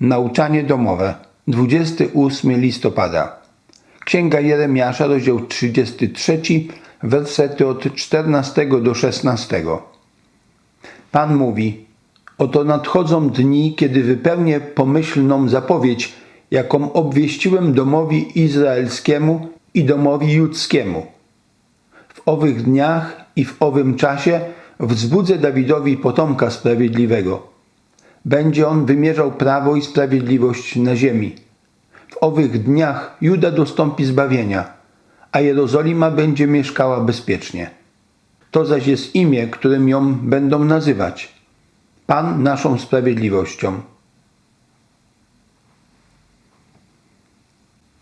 Nauczanie domowe. 28 listopada. Księga Jeremiasza, rozdział 33, wersety od 14 do 16. Pan mówi: Oto nadchodzą dni, kiedy wypełnię pomyślną zapowiedź, jaką obwieściłem domowi izraelskiemu i domowi judzkiemu. W owych dniach i w owym czasie wzbudzę Dawidowi potomka sprawiedliwego. Będzie on wymierzał prawo i sprawiedliwość na ziemi. W owych dniach Juda dostąpi zbawienia, a Jerozolima będzie mieszkała bezpiecznie. To zaś jest imię, którym ją będą nazywać. Pan naszą sprawiedliwością.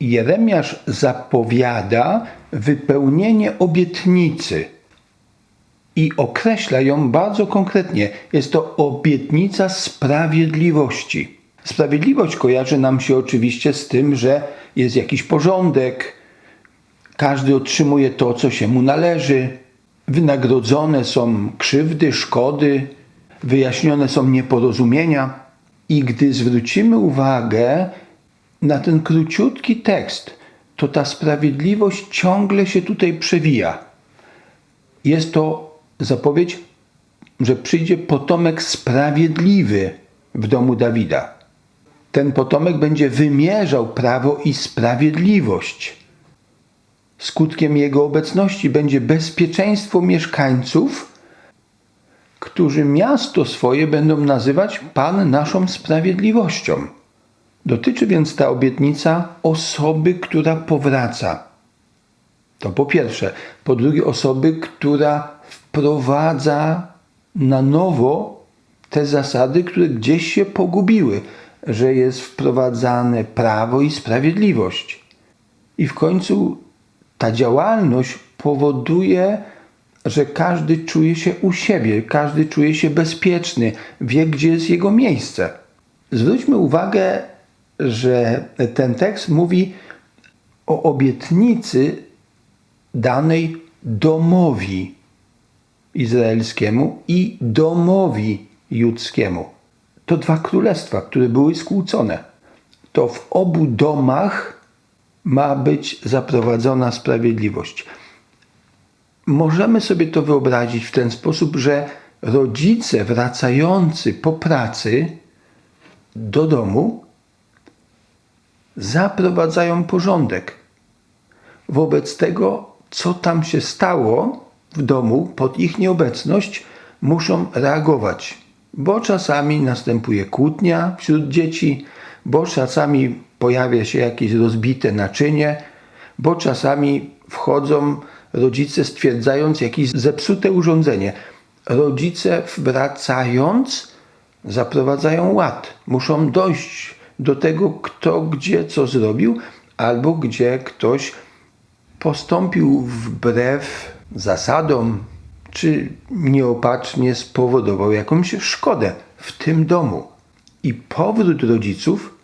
Jeremiasz zapowiada wypełnienie obietnicy i określa ją bardzo konkretnie. Jest to obietnica sprawiedliwości. Sprawiedliwość kojarzy nam się oczywiście z tym, że jest jakiś porządek, każdy otrzymuje to, co się mu należy, wynagrodzone są krzywdy, szkody, wyjaśnione są nieporozumienia. I gdy zwrócimy uwagę na ten króciutki tekst, to ta sprawiedliwość ciągle się tutaj przewija. Jest to zapowiedź, że przyjdzie potomek sprawiedliwy w domu Dawida. Ten potomek będzie wymierzał prawo i sprawiedliwość. Skutkiem jego obecności będzie bezpieczeństwo mieszkańców, którzy miasto swoje będą nazywać Pan naszą sprawiedliwością. Dotyczy więc ta obietnica osoby, która powraca. To po pierwsze. Po drugie, osoby, która wprowadza na nowo te zasady, które gdzieś się pogubiły, że jest wprowadzane prawo i sprawiedliwość. I w końcu ta działalność powoduje, że każdy czuje się u siebie, każdy czuje się bezpieczny, wie, gdzie jest jego miejsce. Zwróćmy uwagę, że ten tekst mówi o obietnicy danej domowi izraelskiemu i domowi judzkiemu. To dwa królestwa, które były skłócone. To w obu domach ma być zaprowadzona sprawiedliwość. Możemy sobie to wyobrazić w ten sposób, że rodzice wracający po pracy do domu zaprowadzają porządek. Wobec tego, co tam się stało w domu pod ich nieobecność, muszą reagować, bo czasami następuje kłótnia wśród dzieci, bo czasami pojawia się jakieś rozbite naczynie, bo czasami wchodzą rodzice stwierdzając jakieś zepsute urządzenie. Rodzice wracając zaprowadzają ład. Muszą dojść do tego, kto gdzie co zrobił, albo gdzie ktoś postąpił wbrew zasadom, czy nieopatrznie spowodował jakąś szkodę w tym domu. I powrót rodziców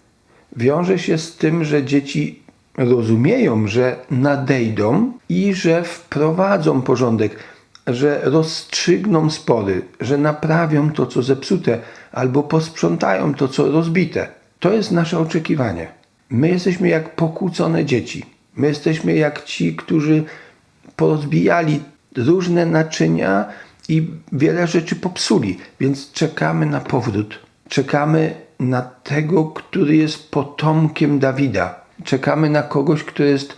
wiąże się z tym, że dzieci rozumieją, że nadejdą i że wprowadzą porządek, że rozstrzygną spory, że naprawią to, co zepsute, albo posprzątają to, co rozbite. To jest nasze oczekiwanie. My jesteśmy jak pokłócone dzieci. My jesteśmy jak ci, którzy porozbijali różne naczynia i wiele rzeczy popsuli, więc czekamy na powrót. Czekamy na tego, który jest potomkiem Dawida. Czekamy na kogoś, kto jest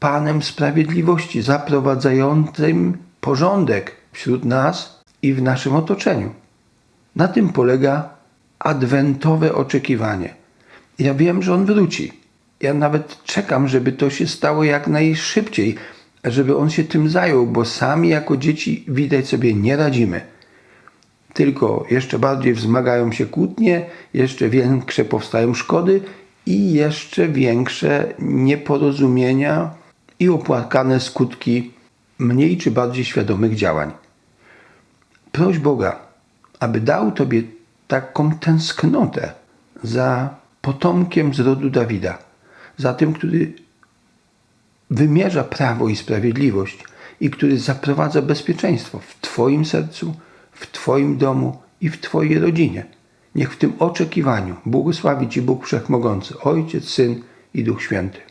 Panem Sprawiedliwości, zaprowadzającym porządek wśród nas i w naszym otoczeniu. Na tym polega adwentowe oczekiwanie. Ja wiem, że On wróci. Ja nawet czekam, żeby to się stało jak najszybciej, żeby On się tym zajął, bo sami jako dzieci widać sobie nie radzimy. Tylko jeszcze bardziej wzmagają się kłótnie, jeszcze większe powstają szkody i jeszcze większe nieporozumienia i opłakane skutki mniej czy bardziej świadomych działań. Proś Boga, aby dał Tobie taką tęsknotę za potomkiem z rodu Dawida, za tym, który wymierza prawo i sprawiedliwość i który zaprowadza bezpieczeństwo w Twoim sercu, w Twoim domu i w Twojej rodzinie. Niech w tym oczekiwaniu błogosławi Ci Bóg Wszechmogący, Ojciec, Syn i Duch Święty.